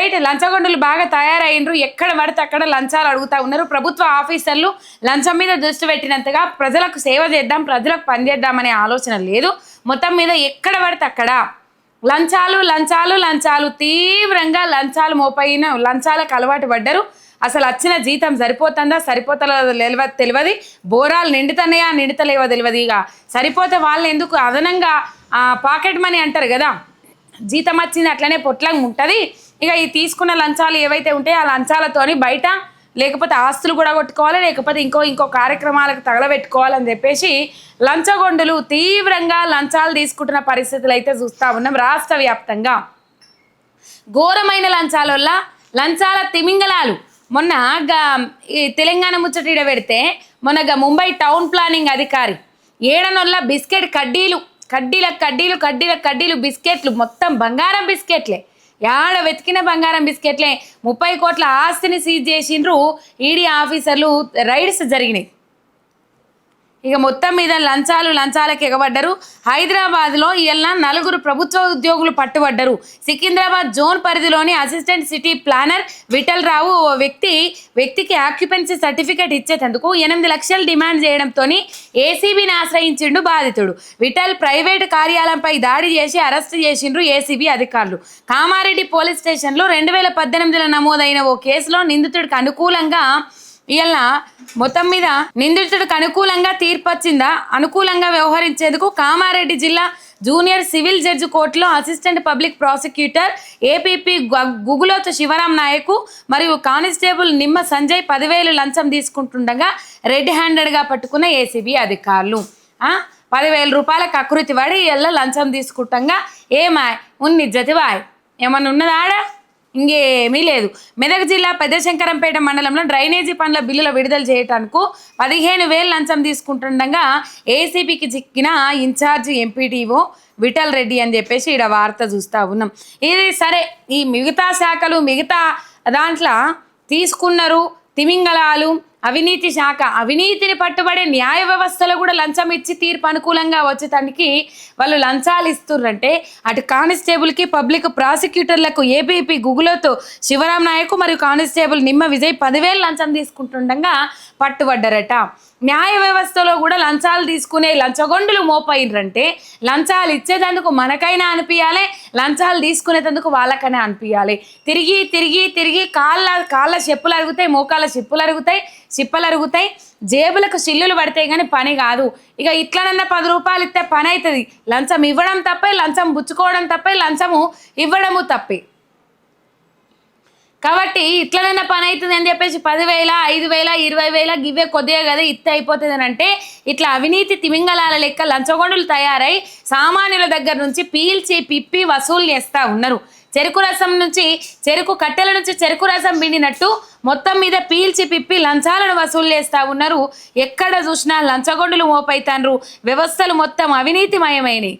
Right లంచగొండలు బాగా తయారైనరు ఎక్కడ పడితే అక్కడ లంచాలు అడుగుతా ఉన్నారు. ప్రభుత్వ ఆఫీసర్లు లంచం మీద దృష్టి పెట్టినంతగా ప్రజలకు సేవ చేద్దాం ప్రజలకు పనిచేద్దామనే ఆలోచన లేదు. మొత్తం మీద ఎక్కడ పడితే అక్కడ లంచాలు లంచాలు లంచాలు తీవ్రంగా లంచాలు మోపైన లంచాలకు అలవాటు పడ్డరు. అసలు వచ్చిన జీతం సరిపోతుందా? సరిపోతలేదో తెలియదు బోరాలు నిండుతున్నాయా? నిండుతలేవో తెలియదు ఇక సరిపోతే వాళ్ళు ఎందుకు అదనంగా పాకెట్ మనీ అంటారు కదా? జీతం వచ్చింది అట్లనే పొట్లంగా ఉంటుంది. ఇక ఈ తీసుకున్న లంచాలు ఏవైతే ఉంటాయో ఆ లంచాలతోని బయట లేకపోతే ఆస్తులు కూడా కొట్టుకోవాలి లేకపోతే ఇంకో ఇంకో కార్యక్రమాలకు తగలబెట్టుకోవాలని చెప్పేసి లంచగొండులు తీవ్రంగా లంచాలు తీసుకుంటున్న పరిస్థితులు అయితే చూస్తూ ఉన్నాం రాష్ట్ర వ్యాప్తంగా. ఘోరమైన లంచాల వల్ల లంచాల తిమింగలాలు. మొన్న ఈ తెలంగాణ ముచ్చట పెడితే మొన్న ముంబై టౌన్ ప్లానింగ్ అధికారి ఏడనొల్ల బిస్కెట్ కడ్డీలు కడ్డీల కడ్డీలు కడ్డీల కడ్డీలు బిస్కెట్లు మొత్తం బంగారం బిస్కెట్లే. యాడ వెతికిన బంగారం బిస్కెట్లే? ముప్పై కోట్ల ఆస్తిని సీజ్ చేసిండ్రు ఈడీ ఆఫీసర్లు. రైడ్స్ జరిగినాయి. ఇక మొత్తం మీద లంచాలు లంచాలకు ఎగబడ్డరు. హైదరాబాద్లో ఇవాళ నలుగురు ప్రభుత్వ ఉద్యోగులు పట్టుబడ్డరు. సికింద్రాబాద్ జోన్ పరిధిలోని assistant city planner Vithal Rao ఓ వ్యక్తి వ్యక్తికి ఆక్యుపెన్సీ సర్టిఫికేట్ ఇచ్చేటందుకు ఎనిమిది లక్షలు డిమాండ్ చేయడంతో ఏసీబీని ఆశ్రయించిండు బాధితుడు. విఠల్ ప్రైవేటు కార్యాలయంపై దాడి చేసి అరెస్ట్ చేసిండ్రు ఏసీబీ అధికారులు. కామారెడ్డి పోలీస్ స్టేషన్లో రెండు వేల పద్దెనిమిదిలో నమోదైన ఓ కేసులో నిందితుడికి అనుకూలంగా ఇవాళ మొత్తం మీద నిందితుడికి అనుకూలంగా తీర్పు వచ్చిందా అనుకూలంగా వ్యవహరించేందుకు కామారెడ్డి జిల్లా జూనియర్ సివిల్ జడ్జి కోర్టులో assistant public prosecutor APP Guguloth Sivaram Nayak మరియు కానిస్టేబుల్ నిమ్మ సంజయ్ పదివేలు లంచం తీసుకుంటుండగా రెడ్ హ్యాండెడ్గా పట్టుకున్న ఏసీబీ అధికారులు. పదివేల రూపాయలకు అకృతి పడి ఇళ్ళ లంచం తీసుకుంటాగా ఏమాయ్ ఉన్ని జతివాయ్ ఏమన్నా ఉన్నదాడా? ఇంకేమీ లేదు. మెదక్ జిల్లా పెద్దశంకరంపేట మండలంలో డ్రైనేజీ పనుల బిల్లుల విడుదల చేయటానికి పదిహేను వేలు లంచం తీసుకుంటుండగా ఏసీబీకి చిక్కిన ఇన్ఛార్జ్ ఎంపీటీఓ విఠల్ రెడ్డి అని చెప్పేసి ఈడ వార్త చూస్తూ ఉన్నాం. ఇది సరే ఈ మిగతా శాఖలు మిగతా దాంట్లో తీసుకున్నారు తిమింగళాలు అవినీతి శాఖ అవినీతిని పట్టుబడే న్యాయ వ్యవస్థలో కూడా లంచం ఇచ్చి తీర్పు అనుకూలంగా వచ్చేటానికి వాళ్ళు లంచాలు ఇస్తుర్రంటే అటు కానిస్టేబుల్కి పబ్లిక్ ప్రాసిక్యూటర్లకు ఏబీపీ గుగులతో శివరాం నాయకు మరియు కానిస్టేబుల్ నిమ్మ విజయ్ పదివేలు లంచం తీసుకుంటుండగా పట్టుబడ్డారట. న్యాయ వ్యవస్థలో కూడా లంచాలు తీసుకునే లంచగొండులు మోపైనరంటే లంచాలు ఇచ్చేటందుకు మనకైనా అనిపించాలి లంచాలు తీసుకునేటందుకు వాళ్ళకైనా అనిపించాలి తిరిగి తిరిగి తిరిగి కాళ్ళ కాళ్ళ చెప్పులు అరుగుతాయి మోకాళ్ళ చెప్పులు అరుగుతాయి చిప్పలు అరుగుతాయి జేబులకు సిల్లులు పడతాయి కానీ పని కాదు. ఇక ఇట్లనన్నా పది రూపాయలు ఇస్తే పని అవుతుంది లంచం ఇవ్వడం తప్పే లంచం పుచ్చుకోవడం తప్పే లంచము ఇవ్వడము తప్పే. కాబట్టి ఇట్లనైనా పని అవుతుంది అని చెప్పేసి పదివేల ఐదు వేల ఇరవై వేల గివ్వే కొద్దిగా కదా ఇత్త అయిపోతుంది అని అంటే ఇట్లా అవినీతి తిమింగలాల లెక్క లంచగొండలు తయారై సామాన్యుల దగ్గర నుంచి పీల్చి పిప్పి వసూలు చేస్తూ ఉన్నారు. చెరుకు రసం నుంచి చెరుకు కట్టెల నుంచి చెరుకు రసం పిండినట్టు మొత్తం మీద పీల్చి పిప్పి లంచాలను వసూలు చేస్తూ ఉన్నారు. ఎక్కడ చూసినా లంచగొండలు మోపైతాండ్రు వ్యవస్థలు మొత్తం అవినీతిమయమైనవి